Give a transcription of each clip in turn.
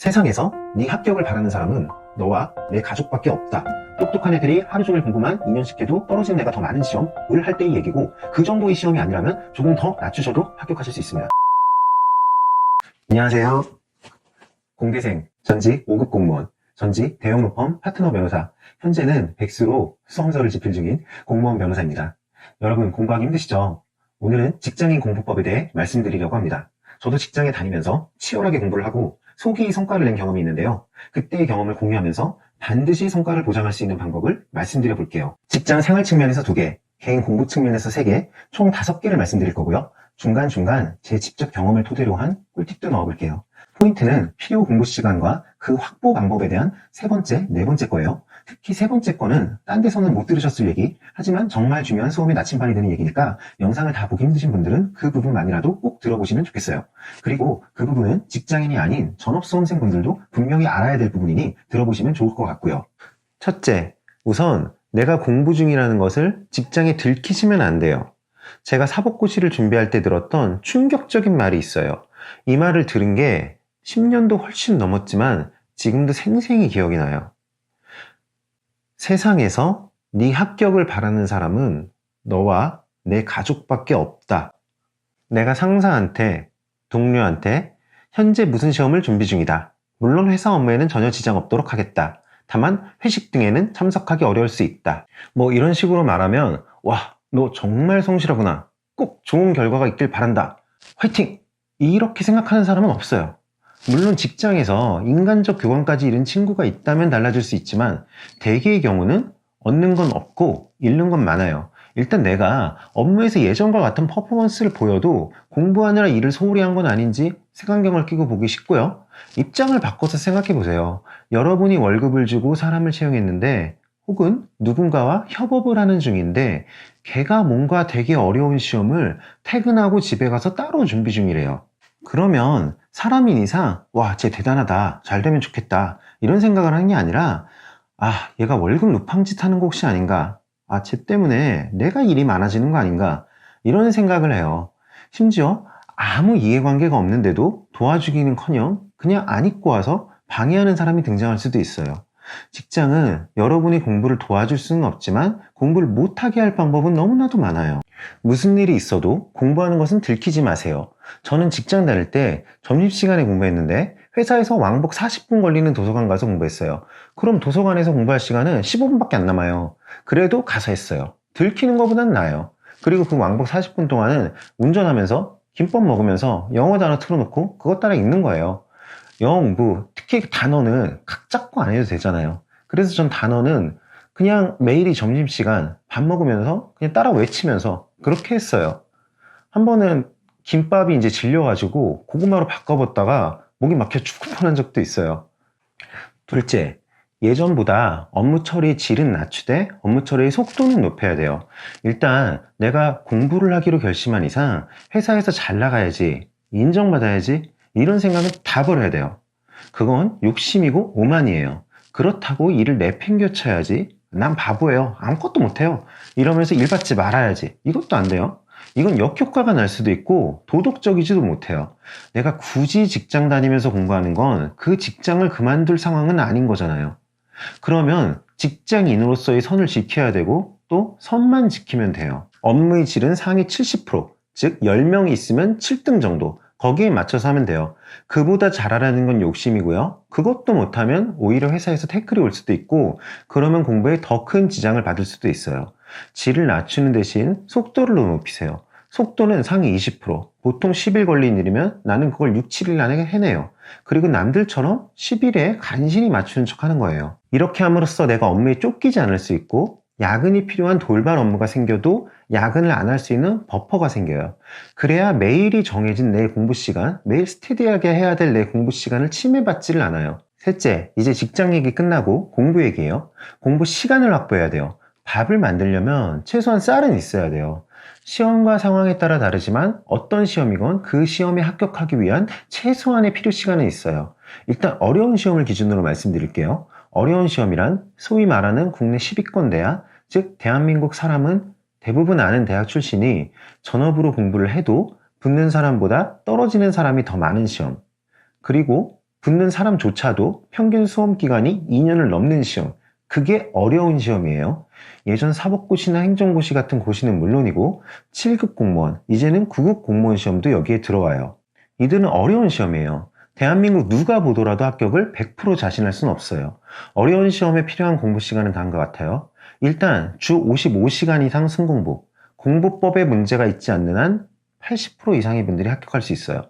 세상에서 네 합격을 바라는 사람은 너와 내 가족밖에 없다. 똑똑한 애들이 하루 종일 공부만 2년씩 해도 떨어지는 애가 더 많은 시험을 할 때의 얘기고 그 정도의 시험이 아니라면 조금 더 낮추셔도 합격하실 수 있습니다. 안녕하세요. 공대생, 전직 5급 공무원, 전직 대형 로펌 파트너 변호사, 현재는 백수로 수험서를 집필 중인 공무원 변호사입니다. 여러분 공부하기 힘드시죠? 오늘은 직장인 공부법에 대해 말씀드리려고 합니다. 저도 직장에 다니면서 치열하게 공부를 하고 소기 성과를 낸 경험이 있는데요. 그때의 경험을 공유하면서 반드시 성과를 보장할 수 있는 방법을 말씀드려 볼게요. 직장 생활 측면에서 두 개, 개인 공부 측면에서 세 개, 총 다섯 개를 말씀드릴 거고요. 중간중간 제 직접 경험을 토대로 한 꿀팁도 넣어볼게요. 포인트는 필요 공부 시간과 그 확보 방법에 대한 세 번째, 네 번째 거예요. 특히 세 번째 거는 딴 데서는 못 들으셨을 얘기, 하지만 정말 중요한 수험의 나침반이 되는 얘기니까 영상을 다 보기 힘드신 분들은 그 부분만이라도 꼭 들어보시면 좋겠어요. 그리고 그 부분은 직장인이 아닌 전업수험생분들도 분명히 알아야 될 부분이니 들어보시면 좋을 것 같고요. 첫째, 우선 내가 공부 중이라는 것을 직장에 들키시면 안 돼요. 제가 사법고시를 준비할 때 들었던 충격적인 말이 있어요. 이 말을 들은 게 10년도 훨씬 넘었지만 지금도 생생히 기억이 나요. 세상에서 네 합격을 바라는 사람은 너와 내 가족밖에 없다. 내가 상사한테, 동료한테 현재 무슨 시험을 준비 중이다. 물론 회사 업무에는 전혀 지장 없도록 하겠다. 다만 회식 등에는 참석하기 어려울 수 있다. 뭐 이런 식으로 말하면 와, 너 정말 성실하구나. 꼭 좋은 결과가 있길 바란다. 화이팅! 이렇게 생각하는 사람은 없어요. 물론 직장에서 인간적 교감까지 잃은 친구가 있다면 달라질 수 있지만 대개의 경우는 얻는 건 없고 잃는 건 많아요. 일단 내가 업무에서 예전과 같은 퍼포먼스를 보여도 공부하느라 일을 소홀히 한 건 아닌지 색안경을 끼고 보기 쉽고요. 입장을 바꿔서 생각해 보세요. 여러분이 월급을 주고 사람을 채용했는데 혹은 누군가와 협업을 하는 중인데 걔가 뭔가 되게 어려운 시험을 퇴근하고 집에 가서 따로 준비 중이래요. 그러면 사람인 이상 와, 쟤 대단하다. 잘 되면 좋겠다. 이런 생각을 하는 게 아니라 아, 얘가 월급 루팡짓 하는 거 혹시 아닌가? 아, 쟤 때문에 내가 일이 많아지는 거 아닌가? 이런 생각을 해요. 심지어 아무 이해관계가 없는데도 도와주기는커녕 그냥 안 입고 와서 방해하는 사람이 등장할 수도 있어요. 직장은 여러분이 공부를 도와줄 수는 없지만 공부를 못하게 할 방법은 너무나도 많아요. 무슨 일이 있어도 공부하는 것은 들키지 마세요. 저는 직장 다닐 때 점심시간에 공부했는데 회사에서 왕복 40분 걸리는 도서관 가서 공부했어요. 그럼 도서관에서 공부할 시간은 15분밖에 안 남아요. 그래도 가서 했어요. 들키는 것보단 나아요. 그리고 그 왕복 40분 동안은 운전하면서 김밥 먹으면서 영어 단어 틀어놓고 그것 따라 읽는 거예요. 영어 공부, 특히 단어는 각 잡고 안 해도 되잖아요. 그래서 전 단어는 그냥 매일이 점심시간 밥 먹으면서 그냥 따라 외치면서 그렇게 했어요. 한 번은 김밥이 이제 질려가지고 고구마로 바꿔봤다가 목이 막혀 죽을 뻔한 적도 있어요. 둘째, 예전보다 업무 처리 질은 낮추되 업무 처리의 속도는 높여야 돼요. 일단 내가 공부를 하기로 결심한 이상 회사에서 잘 나가야지, 인정받아야지, 이런 생각은 다 버려야 돼요. 그건 욕심이고 오만이에요. 그렇다고 일을 내팽겨쳐야지. 난 바보예요. 아무것도 못해요. 이러면서 일 받지 말아야지. 이것도 안 돼요. 이건 역효과가 날 수도 있고 도덕적이지도 못해요. 내가 굳이 직장 다니면서 공부하는 건 그 직장을 그만둘 상황은 아닌 거잖아요. 그러면 직장인으로서의 선을 지켜야 되고 또 선만 지키면 돼요. 업무의 질은 상위 70%, 즉 10명이 있으면 7등 정도. 거기에 맞춰서 하면 돼요. 그보다 잘하라는 건 욕심이고요. 그것도 못하면 오히려 회사에서 태클이 올 수도 있고 그러면 공부에 더 큰 지장을 받을 수도 있어요. 질을 낮추는 대신 속도를 높이세요. 속도는 상위 20%, 보통 10일 걸린 일이면 나는 그걸 6, 7일 안에 해내요. 그리고 남들처럼 10일에 간신히 맞추는 척 하는 거예요. 이렇게 함으로써 내가 업무에 쫓기지 않을 수 있고 야근이 필요한 돌발 업무가 생겨도 야근을 안 할 수 있는 버퍼가 생겨요. 그래야 매일이 정해진 내 공부 시간, 매일 스테디하게 해야 될 내 공부 시간을 침해받지를 않아요. 셋째, 이제 직장 얘기 끝나고 공부 얘기예요. 공부 시간을 확보해야 돼요. 밥을 만들려면 최소한 쌀은 있어야 돼요. 시험과 상황에 따라 다르지만 어떤 시험이건 그 시험에 합격하기 위한 최소한의 필요 시간은 있어요. 일단 어려운 시험을 기준으로 말씀드릴게요. 어려운 시험이란 소위 말하는 국내 10위권 대학, 즉 대한민국 사람은 대부분 아는 대학 출신이 전업으로 공부를 해도 붙는 사람보다 떨어지는 사람이 더 많은 시험. 그리고 붙는 사람조차도 평균 수험 기간이 2년을 넘는 시험. 그게 어려운 시험이에요. 예전 사법고시나 행정고시 같은 고시는 물론이고 7급 공무원, 이제는 9급 공무원 시험도 여기에 들어와요. 이들은 어려운 시험이에요. 대한민국 누가 보더라도 합격을 100% 자신할 순 없어요. 어려운 시험에 필요한 공부 시간은 다음과 같아요. 일단 주 55시간 이상 순공부, 공부법에 문제가 있지 않는 한 80% 이상의 분들이 합격할 수 있어요.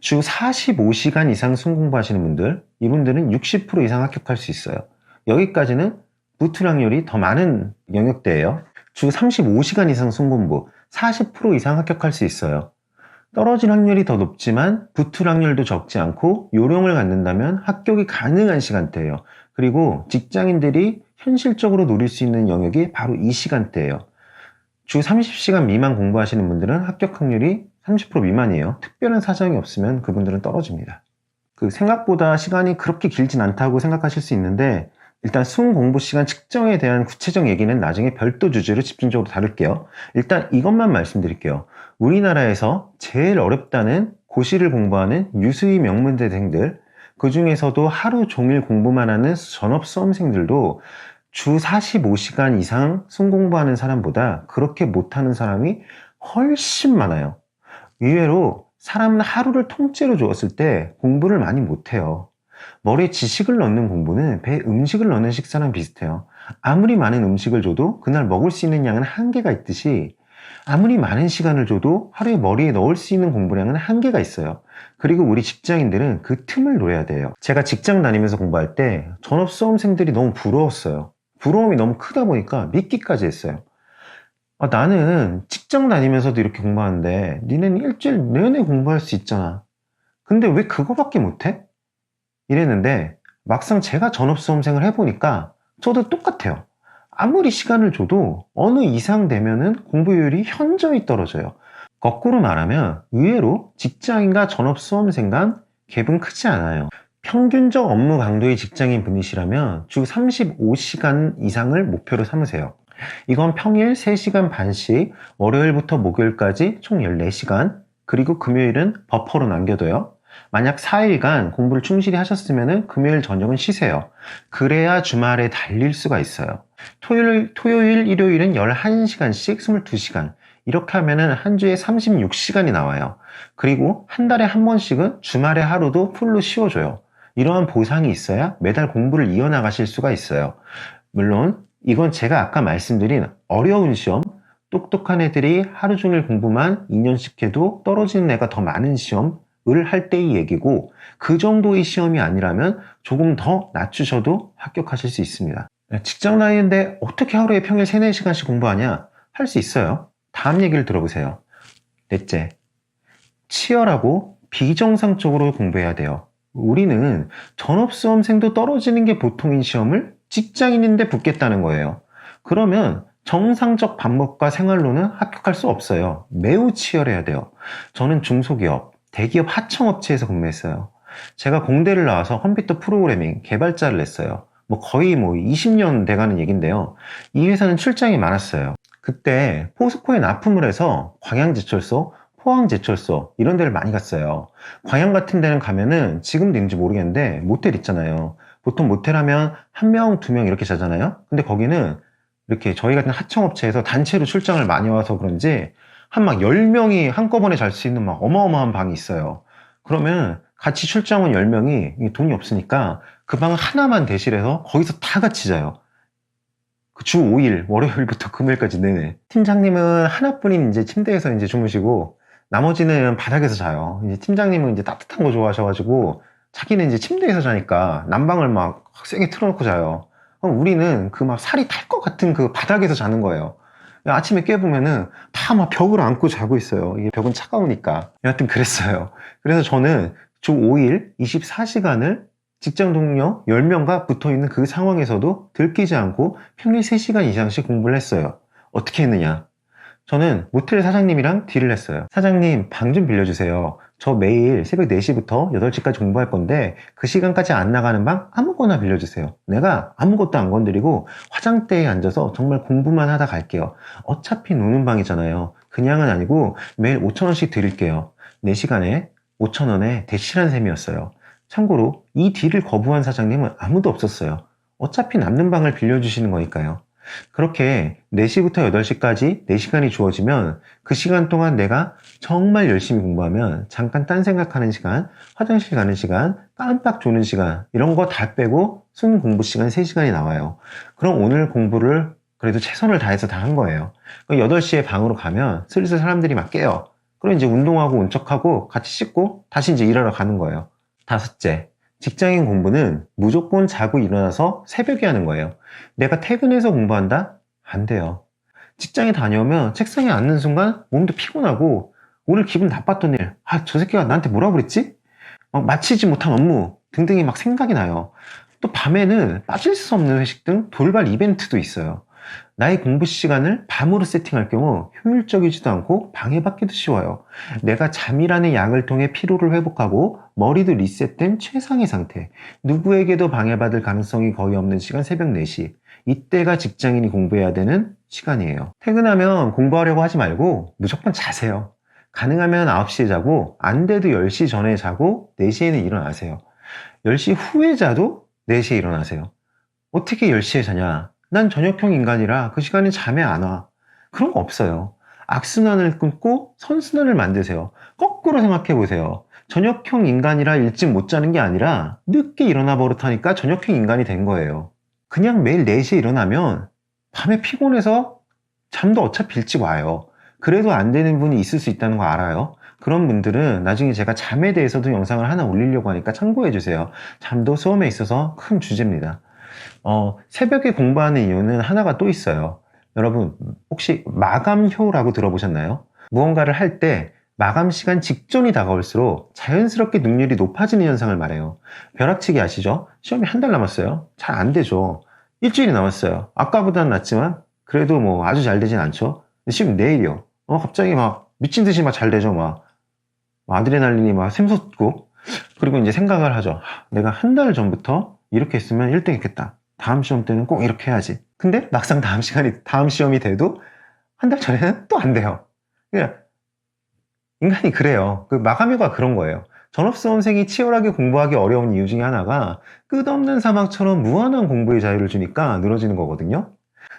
주 45시간 이상 순공부하시는 분들, 이분들은 60% 이상 합격할 수 있어요. 여기까지는 확률이 더 많은 영역대예요. 주 35시간 이상 순공부, 40% 이상 합격할 수 있어요. 떨어진 확률이 더 높지만 부출 확률도 적지 않고 요령을 갖는다면 합격이 가능한 시간대예요. 그리고 직장인들이 현실적으로 노릴 수 있는 영역이 바로 이 시간대예요. 주 30시간 미만 공부하시는 분들은 합격 확률이 30% 미만이에요. 특별한 사정이 없으면 그분들은 떨어집니다. 그 생각보다 시간이 그렇게 길진 않다고 생각하실 수 있는데 일단 수능 공부 시간 측정에 대한 구체적 얘기는 나중에 별도 주제로 집중적으로 다룰게요. 일단 이것만 말씀드릴게요. 우리나라에서 제일 어렵다는 고시를 공부하는 유수희 명문대생들, 그 중에서도 하루 종일 공부만 하는 전업 수험생들도 주 45시간 이상 순 공부하는 사람보다 그렇게 못하는 사람이 훨씬 많아요. 의외로 사람은 하루를 통째로 주었을 때 공부를 많이 못해요. 머리에 지식을 넣는 공부는 배에 음식을 넣는 식사랑 비슷해요. 아무리 많은 음식을 줘도 그날 먹을 수 있는 양은 한계가 있듯이 아무리 많은 시간을 줘도 하루에 머리에 넣을 수 있는 공부량은 한계가 있어요. 그리고 우리 직장인들은 그 틈을 노려야 돼요. 제가 직장 다니면서 공부할 때 전업 수험생들이 너무 부러웠어요. 부러움이 너무 크다 보니까 믿기까지 했어요. 아, 나는 직장 다니면서도 이렇게 공부하는데 니네는 일주일 내내 공부할 수 있잖아. 근데 왜 그거밖에 못해? 이랬는데 막상 제가 전업 수험생을 해보니까 저도 똑같아요. 아무리 시간을 줘도 어느 이상 되면은 공부율이 현저히 떨어져요. 거꾸로 말하면 의외로 직장인과 전업 수험생 간 갭은 크지 않아요. 평균적 업무 강도의 직장인 분이시라면 주 35시간 이상을 목표로 삼으세요. 이건 평일 3시간 반씩 월요일부터 목요일까지 총 14시간 그리고 금요일은 버퍼로 남겨둬요. 만약 4일간 공부를 충실히 하셨으면 금요일 저녁은 쉬세요. 그래야 주말에 달릴 수가 있어요. 토요일, 토요일, 일요일은 11시간씩 22시간. 이렇게 하면은 한 주에 36시간이 나와요. 그리고 한 달에 한 번씩은 주말에 하루도 풀로 쉬어줘요. 이러한 보상이 있어야 매달 공부를 이어나가실 수가 있어요. 물론 이건 제가 아까 말씀드린 어려운 시험, 똑똑한 애들이 하루 종일 공부만 2년씩 해도 떨어지는 애가 더 많은 시험, 을할 때의 얘기고 그 정도의 시험이 아니라면 조금 더 낮추셔도 합격하실 수 있습니다. 직장 다니는데 어떻게 하루에 평일 3, 4시간씩 공부하냐? 할 수 있어요. 다음 얘기를 들어보세요. 넷째, 치열하고 비정상적으로 공부해야 돼요. 우리는 전업수험생도 떨어지는 게 보통인 시험을 직장인인데 붙겠다는 거예요. 그러면 정상적 방법과 생활로는 합격할 수 없어요. 매우 치열해야 돼요. 저는 중소기업, 대기업 하청업체에서 근무했어요. 제가 공대를 나와서 컴퓨터 프로그래밍 개발자를 냈어요. 뭐 거의 뭐 20년 돼가는 얘긴데요. 이 회사는 출장이 많았어요. 그때 포스코에 납품을 해서 광양제철소, 포항제철소 이런 데를 많이 갔어요. 광양 같은 데는 가면은 지금도 있는지 모르겠는데 모텔 있잖아요. 보통 모텔 하면 한 명, 두 명 이렇게 자잖아요. 근데 거기는 이렇게 저희 같은 하청업체에서 단체로 출장을 많이 와서 그런지 한막 10명이 한꺼번에 잘 수 있는 막 어마어마한 방이 있어요. 그러면 같이 출장 온 10명이 돈이 없으니까 그 방 하나만 대실해서 거기서 다 같이 자요. 그주 5일, 월요일부터 금요일까지 내내. 팀장님은 하나뿐인 이제 침대에서 이제 주무시고 나머지는 바닥에서 자요. 이제 팀장님은 이제 따뜻한 거 좋아하셔가지고 자기는 이제 침대에서 자니까 난방을 막 세게 틀어놓고 자요. 그럼 우리는 그 막 살이 탈 것 같은 그 바닥에서 자는 거예요. 아침에 깨보면은 다 막 벽을 안고 자고 있어요. 이게 벽은 차가우니까. 여하튼 그랬어요. 그래서 저는 주 5일 24시간을 직장 동료 10명과 붙어 있는 그 상황에서도 들키지 않고 평일 3시간 이상씩 공부를 했어요. 어떻게 했느냐? 저는 모텔 사장님이랑 딜을 했어요. 사장님, 방 좀 빌려주세요. 저 매일 새벽 4시부터 8시까지 공부할 건데 그 시간까지 안 나가는 방 아무거나 빌려주세요. 내가 아무것도 안 건드리고 화장대에 앉아서 정말 공부만 하다 갈게요. 어차피 노는 방이잖아요. 그냥은 아니고 매일 5천원씩 드릴게요. 4시간에 5천 원에 대실한 셈이었어요. 참고로 이 딜을 거부한 사장님은 아무도 없었어요. 어차피 남는 방을 빌려주시는 거니까요. 그렇게 4시부터 8시까지 4시간이 주어지면 그 시간 동안 내가 정말 열심히 공부하면 잠깐 딴 생각하는 시간, 화장실 가는 시간, 깜빡 조는 시간 이런 거 다 빼고 순 공부 시간 3시간이 나와요. 그럼 오늘 공부를 그래도 최선을 다해서 다 한 거예요. 8시에 방으로 가면 슬슬 사람들이 막 깨요. 그럼 이제 운동하고 운척하고 같이 씻고 다시 이제 일하러 가는 거예요. 다섯째, 직장인 공부는 무조건 자고 일어나서 새벽에 하는 거예요. 내가 퇴근해서 공부한다? 안 돼요. 직장에 다녀오면 책상에 앉는 순간 몸도 피곤하고 오늘 기분 나빴던 일, 아, 저 새끼가 나한테 뭐라고 그랬지? 막 마치지 못한 업무 등등이 막 생각이 나요. 또 밤에는 빠질 수 없는 회식 등 돌발 이벤트도 있어요. 나의 공부 시간을 밤으로 세팅할 경우 효율적이지도 않고 방해받기도 쉬워요. 내가 잠이라는 약을 통해 피로를 회복하고 머리도 리셋된 최상의 상태. 누구에게도 방해받을 가능성이 거의 없는 시간 새벽 4시. 이때가 직장인이 공부해야 되는 시간이에요. 퇴근하면 공부하려고 하지 말고 무조건 자세요. 가능하면 9시에 자고 안 돼도 10시 전에 자고 4시에는 일어나세요. 10시 후에 자도 4시에 일어나세요. 어떻게 10시에 자냐? 난 저녁형 인간이라 그 시간에 잠에 안 와. 그런 거 없어요. 악순환을 끊고 선순환을 만드세요. 거꾸로 생각해 보세요. 저녁형 인간이라 일찍 못 자는 게 아니라 늦게 일어나 버릇하니까 저녁형 인간이 된 거예요. 그냥 매일 4시에 일어나면 밤에 피곤해서 잠도 어차피 일찍 와요. 그래도 안 되는 분이 있을 수 있다는 거 알아요. 그런 분들은 나중에 제가 잠에 대해서도 영상을 하나 올리려고 하니까 참고해 주세요. 잠도 수험에 있어서 큰 주제입니다. 어, 새벽에 공부하는 이유는 하나가 또 있어요. 여러분, 혹시 마감효라고 들어보셨나요? 무언가를 할 때 마감 시간 직전이 다가올수록 자연스럽게 능률이 높아지는 현상을 말해요. 벼락치기 아시죠? 시험이 한 달 남았어요. 잘 안 되죠. 일주일이 남았어요. 아까보다는 낫지만 그래도 뭐 아주 잘 되진 않죠. 시험 내일이요. 어, 갑자기 막 미친 듯이 막 잘 되죠. 막 아드레날린이 막 샘솟고 그리고 이제 생각을 하죠. 내가 한 달 전부터 이렇게 했으면 1등 했겠다. 다음 시험 때는 꼭 이렇게 해야지. 근데 막상 다음 시간이, 다음 시험이 돼도 한 달 전에는 또 안 돼요. 그냥 인간이 그래요. 그 마감효가 그런 거예요. 전업수험생이 치열하게 공부하기 어려운 이유 중에 하나가 끝없는 사막처럼 무한한 공부의 자유를 주니까 늘어지는 거거든요.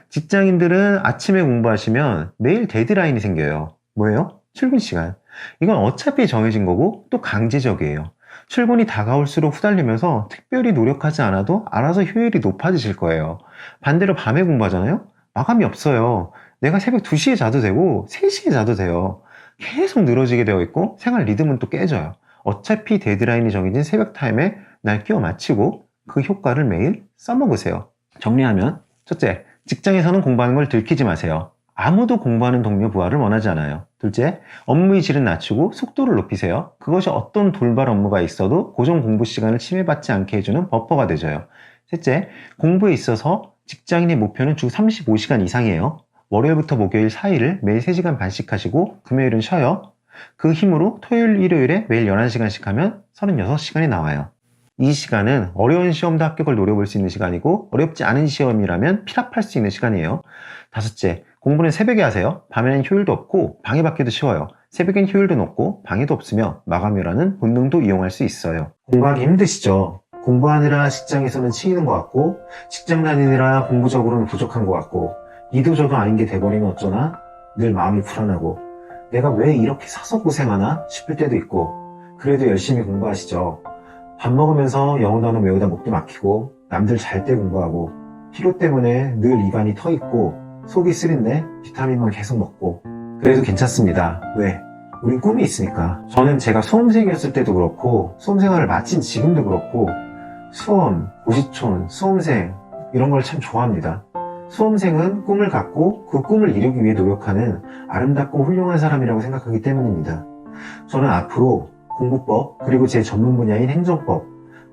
직장인들은 아침에 공부하시면 매일 데드라인이 생겨요. 뭐예요? 출근 시간. 이건 어차피 정해진 거고 또 강제적이에요. 출근이 다가올수록 후달리면서 특별히 노력하지 않아도 알아서 효율이 높아지실 거예요. 반대로 밤에 공부하잖아요? 마감이 없어요. 내가 새벽 2시에 자도 되고 3시에 자도 돼요. 계속 늘어지게 되어 있고 생활 리듬은 또 깨져요. 어차피 데드라인이 정해진 새벽 타임에 날 끼워 맞추고 그 효과를 매일 써먹으세요. 정리하면 첫째, 직장에서는 공부하는 걸 들키지 마세요. 아무도 공부하는 동료 부하를 원하지 않아요. 둘째, 업무의 질은 낮추고 속도를 높이세요. 그것이 어떤 돌발 업무가 있어도 고정 공부 시간을 침해받지 않게 해주는 버퍼가 되줘요. 셋째, 공부에 있어서 직장인의 목표는 주 35시간 이상이에요. 월요일부터 목요일 4일을 매일 3시간 반씩 하시고 금요일은 쉬어요. 그 힘으로 토요일, 일요일에 매일 11시간씩 하면 36시간이 나와요. 이 시간은 어려운 시험도 합격을 노려볼 수 있는 시간이고 어렵지 않은 시험이라면 필합할 수 있는 시간이에요. 다섯째, 공부는 새벽에 하세요. 밤에는 효율도 없고 방해받기도 쉬워요. 새벽엔 효율도 높고 방해도 없으며 마감이라는 본능도 이용할 수 있어요. 공부하기 힘드시죠? 공부하느라 직장에서는 치이는 것 같고 직장 다니느라 공부적으로는 부족한 것 같고 이도 저도 아닌 게 돼버리면 어쩌나 늘 마음이 불안하고 내가 왜 이렇게 사서 고생하나 싶을 때도 있고 그래도 열심히 공부하시죠. 밥 먹으면서 영어 단어 외우다 목도 막히고 남들 잘 때 공부하고 피로 때문에 늘 입안이 터 있고 속이 쓰린데 비타민만 계속 먹고 그래도 괜찮습니다. 왜? 우린 꿈이 있으니까. 저는 제가 수험생이었을 때도 그렇고 수험 생활을 마친 지금도 그렇고 수험, 고시촌, 수험생 이런 걸 참 좋아합니다. 수험생은 꿈을 갖고 그 꿈을 이루기 위해 노력하는 아름답고 훌륭한 사람이라고 생각하기 때문입니다. 저는 앞으로 공부법 그리고 제 전문 분야인 행정법,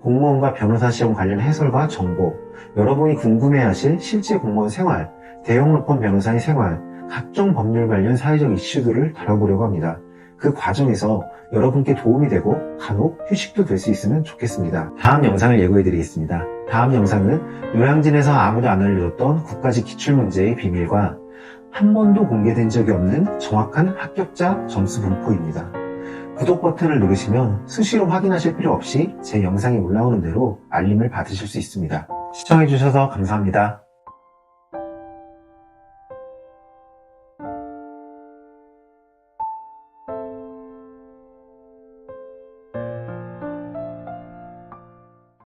공무원과 변호사 시험 관련 해설과 정보, 여러분이 궁금해하실 실제 공무원 생활, 대형 로펌 변호사의 생활, 각종 법률 관련 사회적 이슈들을 다뤄보려고 합니다. 그 과정에서 여러분께 도움이 되고 간혹 휴식도 될 수 있으면 좋겠습니다. 다음 영상을 예고해 드리겠습니다. 다음 영상은 요양진에서 아무도 안 알려줬던 국가직 기출문제의 비밀과 한 번도 공개된 적이 없는 정확한 합격자 점수 분포입니다. 구독 버튼을 누르시면 수시로 확인하실 필요 없이 제 영상이 올라오는 대로 알림을 받으실 수 있습니다. 시청해주셔서 감사합니다.